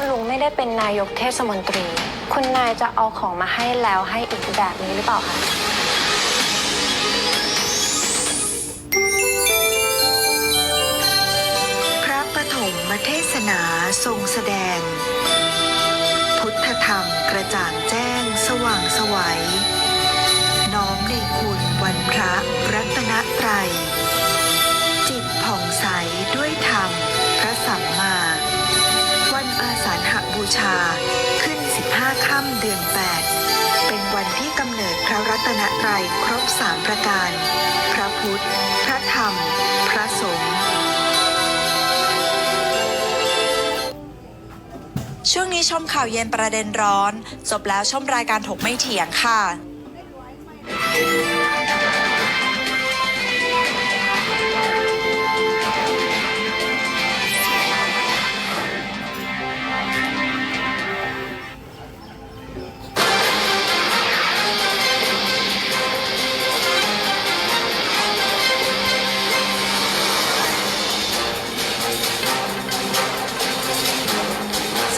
คุณลุงไม่ได้เป็นนายกเทศมนตรี คุณนายจะเอาของมาให้แล้วให้อีกแบบนี้หรือเปล่าคะ พระปฐมเทศนาทรงแสดง พุทธธรรมกระจ่างแจ้งสว่างสวัย ชา ขึ้น 15 ค่ำเดือน 8 เป็นวันที่กำเนิดพระรัตนตรัยครบสามประการ พระพุทธ พระธรรม พระสงฆ์ช่วงนี้ชมข่าวเย็นประเด็นร้อน จบแล้วชมรายการถกไม่เถียงค่ะ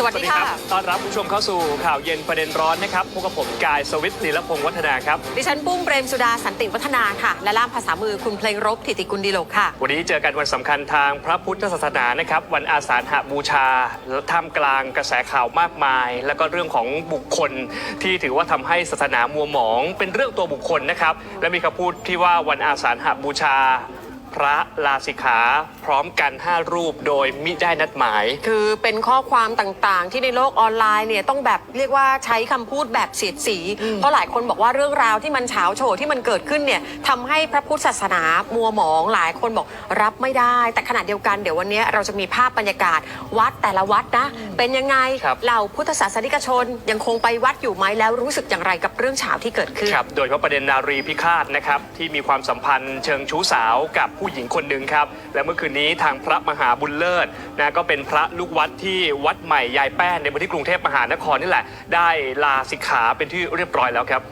สวัสดีค่ะ ต้อนรับผู้ชมเข้าสู่ข่าวเย็นประเด็นร้อนนะครับพบกับผมกายสวิทย์นิรพงศ์วัฒนาครับ ดิฉันปุ้มเปรมสุดาสันติวัฒนาค่ะ และล่ามภาษามือคุณเพลงรบถิติกุลดีโลกค่ะ วันนี้เจอกันวันสำคัญทางพระพุทธศาสนานะครับ วันอาสาฬหบูชาและท่ามกลางกระแสข่าวมากมาย แล้วก็เรื่องของบุคคลที่ถือว่าทำให้ศาสนามัวหมอง เป็นเรื่องตัวบุคคลนะครับ และมีคำพูดที่ว่าวันอาสาฬหบูชา พระลาสิกขาพร้อมกัน 5 รูปโดยมิได้นัดหมาย คือเป็นข้อความต่างๆ ที่ในโลกออนไลน์เนี่ยต้องแบบเรียกว่าใช้คำพูดแบบเสียดสี เพราะหลายคนบอกว่าเรื่องราวที่มันเฉาโฉที่มันเกิดขึ้นเนี่ยทำให้พระพุทธศาสนามัวหมองหลายคนบอกรับไม่ได้ แต่ขณะเดียวกันเดี๋ยววันนี้เราจะมีภาพบรรยากาศวัดแต่ละวัดนะ เป็นยังไงครับ เหล่าพุทธศาสนิกชนยังคงไปวัดอยู่ไหมแล้วรู้สึกอย่างไรกับเรื่องเฉาที่เกิดขึ้น ครับโดยเฉพาะประเด็นนารีพิฆาตนะครับที่มีความสัมพันธ์เชิงชู้สาวกับผู้หญิงคนหนึ่งครับ และเมื่อคืนนี้ทางพระมหาบุญเลิศนะก็เป็นพระลูกวัดที่วัดใหม่ยายแป้นในพื้นที่กรุงเทพมหานครนี่แหละ ได้ลาสิกขาเป็นที่เรียบร้อยแล้วครับ